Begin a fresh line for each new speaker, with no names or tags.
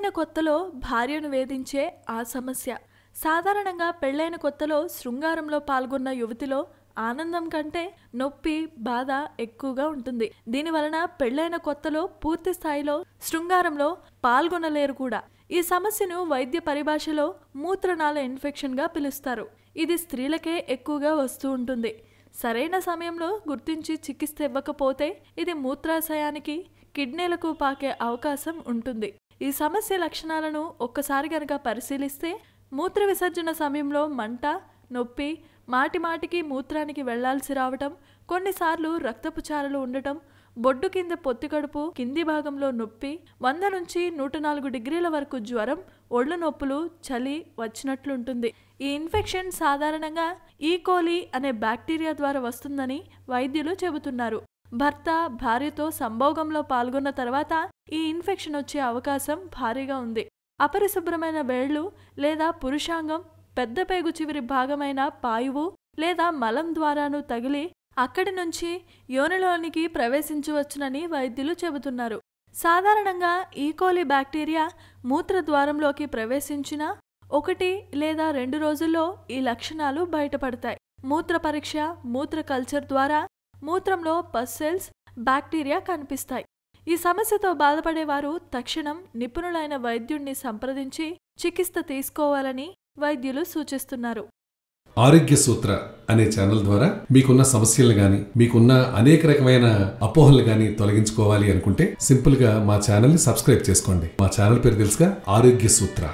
పెళ్ళైన కొత్తలో భార్యను వేధించే ఆ సమస్య. సాధారణంగా పెళ్ళైన కొత్తలో శృంగారంలో పాల్గొన్న యువతిలో ఆనందం కంటే నొప్పి బాధ ఎక్కువగా ఉంటుంది. దీని వలన పెళ్ళైన కొత్తలో పూర్తి స్థాయిలో శృంగారంలో పాల్గొనలేరు కూడా. ఈ సమస్యను వైద్య పరిభాషలో మూత్రనాళ ఇన్ఫెక్షన్గా పిలుస్తారు. ఇది స్త్రీలకే ఎక్కువగా వస్తూ ఉంటుంది. సరైన సమయంలో గుర్తించి చికిత్స ఇవ్వకపోతే ఇది మూత్రాశయానికి కిడ్నీలకు పాకే అవకాశం ఉంటుంది. ఈ సమస్య లక్షణాలను ఒక్కసారి గనక పరిశీలిస్తే మూత్ర విసర్జన సమయంలో మంట నొప్పి మాటి మాటికి మూత్రానికి వెళ్ళాల్సి రావటం కొన్నిసార్లు రక్తపు చారలు ఉండటం బొడ్డు కింద పొత్తికడుపు కింది భాగంలో నొప్పి వంద నుంచి నూట నాలుగు డిగ్రీల వరకు జ్వరం ఒళ్ళు నొప్పులు చలి వచ్చినట్లుంటుంది. ఈ ఇన్ఫెక్షన్ సాధారణంగా ఈకోలీ అనే బ్యాక్టీరియా ద్వారా వస్తుందని వైద్యులు చెబుతున్నారు. భర్త భార్యతో సంభోగంలో పాల్గొన్న తర్వాత ఈ ఇన్ఫెక్షన్ వచ్చే అవకాశం భారీగా ఉంది. అపరిశుభ్రమైన వేళ్ళు లేదా పురుషాంగం పెద్ద పేగు చివరి భాగమైన పాయువు లేదా మలం ద్వారాను తగిలి అక్కడి నుంచి యోనిలోనికి ప్రవేశించవచ్చునని వైద్యులు చెబుతున్నారు. సాధారణంగా e. ఈకోలి బ్యాక్టీరియా మూత్ర ద్వారంలోకి ప్రవేశించిన ఒకటి లేదా రెండు రోజుల్లో ఈ లక్షణాలు బయటపడతాయి. మూత్ర పరీక్ష మూత్ర కల్చర్ ద్వారా మూత్రంలో పస్సెల్స్ బ్యాక్టీరియా కనిపిస్తాయి. ఈ సమస్యతో బాధపడేవారు తక్షణం నిపుణులైన వైద్యుణ్ణి సంప్రదించి చికిత్స తీసుకోవాలని వైద్యులు సూచిస్తున్నారు.
ఆరోగ్య సూత్ర అనే ఛానల్ ద్వారా మీకున్న సమస్యలు గాని మీకున్న అనేక రకమైన అపోహలు గాని తొలగించుకోవాలి అనుకుంటే సింపుల్గా మా ఛానల్ని సబ్స్క్రైబ్ చేసుకోండి. మా ఛానల్ పేరు తెలుసుగా ఆరోగ్య సూత్ర.